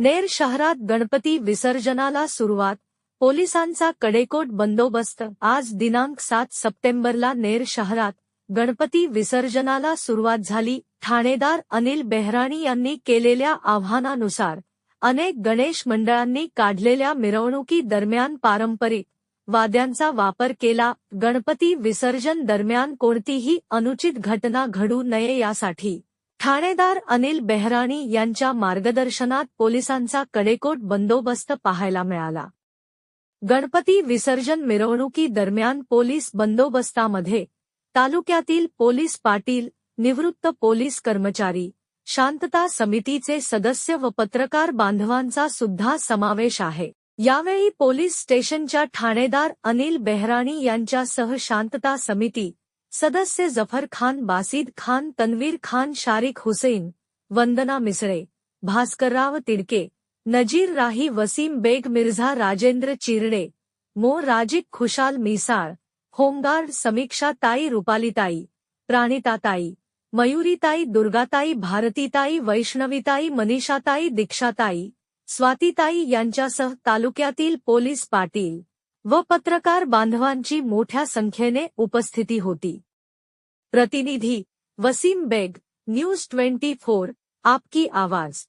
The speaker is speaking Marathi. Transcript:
नेर शहरात गणपती विसर्जनाला सुरुवात. पोलिसांचा कडेकोट बंदोबस्त. आज दिनांक सात सप्टेंबरला नेर शहरात गणपती विसर्जनाला सुरुवात झाली. ठाणेदार अनिल बेहराणी यांनी केलेल्या आव्हानानुसार अनेक गणेश मंडळांनी काढलेल्या मिरवणुकी दरम्यान पारंपरिक वाद्यांचा वापर केला. गणपती विसर्जन दरम्यान कोणतीही अनुचित घटना घडू नये यासाठी ठाणेदार अनिल बेहराणी यांच्या मार्गदर्शनात पोलिसांचा कडेकोट बंदोबस्त पाहायला मिळाला. गणपती विसर्जन मिरवणुकी दरम्यान पोलीस बंदोबस्तामध्ये तालुक्यातील पोलीस पाटील निवृत्त पोलीस कर्मचारी शांतता समितीचे सदस्य व पत्रकार बांधवांचा सुद्धा समावेश आहे. यावेळी पोलीस स्टेशनच्या ठाणेदार अनिल बेहराणी यांच्यासह शांतता समिती सदस्य जफर खान बासिद खान तन्वीर खान शारिक हुसेन वंदना मिसळे भास्करराव तिडके नजीर राही वसीम बेग मिर्झा राजेंद्र चिरडे मो राजिक खुशाल मिसाळ होमगार्ड समीक्षा ताई रुपालीताई प्राणिताताई मयुरीताई दुर्गाताई भारतीताई वैष्णवीताई मनीषाताई दीक्षाताई स्वातीताई यांच्यासह तालुक्यातील पोलीस पाटील व पत्रकार बांधवांची मोठ्या संख्येने उपस्थिती होती. प्रतिनिधी Waseem Baig news twenty four आपकी आवाज.